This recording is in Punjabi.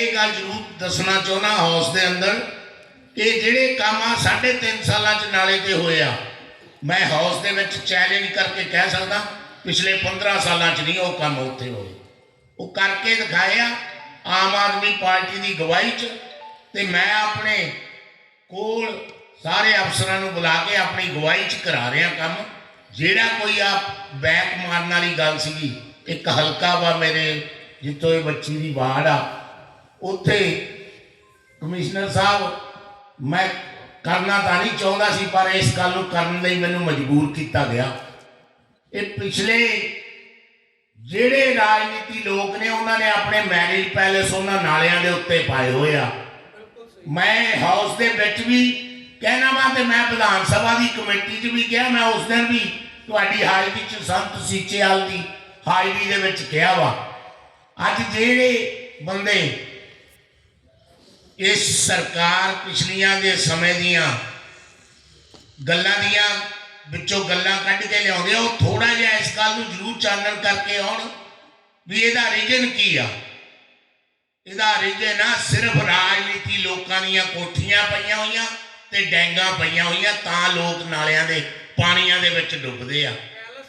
ਇਹ ਗੱਲ ਜ਼ਰੂਰ ਦੱਸਣਾ ਚਾਹੁੰਦਾ ਹਾਊਸ ਦੇ ਅੰਦਰ ਕਿ ਜਿਹੜੇ ਕੰਮ ਆ 3.5 ਸਾਲਾਂ ਚ ਨਾਲੇ ਤੇ ਹੋਏ ਮੈਂ ਹਾਊਸ ਦੇ ਵਿੱਚ ਚੈਲੰਜ ਕਰਕੇ ਕਹਿ ਸਕਦਾ, ਪਿਛਲੇ 15 ਸਾਲਾਂ ਚ ਨਹੀਂ ਉਹ ਕੰਮ ਉੱਥੇ ਹੋਏ। ਉਹ ਕਰਕੇ ਦਿਖਾਏ ਆਮ ਆਦਮੀ ਪਾਰਟੀ ਦੀ ਗਵਾਹੀ ਚ ਤੇ ਮੈਂ ਆਪਣੇ ਕੋਲ ਸਾਰੇ ਅਫਸਰਾਂ ਨੂੰ ਬੁਲਾ ਕੇ ਆਪਣੀ ਗਵਾਹੀ ਚ ਕਰਾ ਰਿਹਾ ਕੰਮ। ਜਿਹੜਾ ਕੋਈ ਆ ਬੈਕ ਮਾਰਨ ਵਾਲੀ ਗੱਲ ਸੀਗੀ, ਇੱਕ ਹਲਕਾ ਵਾ ਮੇਰੇ, ਜਿੱਥੋਂ ਇਹ ਬੱਚੀ ਦੀ ਵਾਰਡ ਆ ਉੱਥੇ ਕਮਿਸ਼ਨਰ ਸਾਹਿਬ, ਮੈਂ ਕਰਨਾ ਤਾਂ ਨਹੀਂ ਚਾਹੁੰਦਾ ਸੀ, ਪਰ ਇਸ ਗੱਲ ਨੂੰ ਕਰਨ ਲਈ ਮੈਨੂੰ ਮਜਬੂਰ ਕੀਤਾ ਗਿਆ। ਇਹ ਪਿਛਲੇ ਜਿਹੜੇ ਰਾਜਨੀਤੀ ਲੋਕ ਨੇ, ਉਹਨਾਂ ਨੇ ਆਪਣੇ ਮੈਰਿਜ ਪੈਲੇਸ ਉਹਨਾਂ ਨਾਲਿਆਂ ਦੇ ਉੱਤੇ ਪਾਏ ਹੋਏ ਆ। ਮੈਂ ਹਾਊਸ ਦੇ ਵਿੱਚ ਵੀ ਕਹਿਣਾ ਵਾ ਤੇ ਮੈਂ ਵਿਧਾਨ ਸਭਾ ਦੀ ਕਮੇਟੀ 'ਚ ਵੀ ਕਿਹਾ, ਮੈਂ ਉਸ ਦਿਨ ਵੀ ਤੁਹਾਡੀ ਹਾਜ਼ਰੀ 'ਚ ਸੰਤ ਸੀਚੇਵਾਲ ਦੀ ਹਾਜ਼ਰੀ ਦੇ ਵਿੱਚ ਕਿਹਾ ਵਾ। ਅੱਜ ਜਿਹੜੇ ਬੰਦੇ ਇਸ ਸਰਕਾਰ ਪਿਛਲੀਆਂ ਦੇ ਸਮੇਂ ਦੀਆਂ ਗੱਲਾਂ ਦੀਆਂ ਵਿੱਚੋਂ ਗੱਲਾਂ ਕੱਢ ਕੇ ਲਿਆਉਂਦੇ ਆ ਉਹ ਥੋੜਾ ਜਿਹਾ ਇਸ ਗੱਲ ਨੂੰ ਜ਼ਰੂਰ ਚਾਨਣ ਕਰਕੇ ਆਉਣ ਵੀ ਇਹਦਾ ਰੀਜਨ ਕੀ ਆ। ਇਹਦਾ ਰੀਜਨ ਆ ਸਿਰਫ ਰਾਜਨੀਤੀ ਲੋਕਾਂ ਦੀਆਂ ਕੋਠੀਆਂ ਪਈਆਂ ਹੋਈਆਂ ਤੇ ਡੈਂਗਾ ਪਈਆਂ ਹੋਈਆਂ ਤਾਂ ਲੋਕ ਨਾਲਿਆਂ ਦੇ ਪਾਣੀਆਂ ਦੇ ਵਿੱਚ ਡੁੱਬਦੇ ਆ।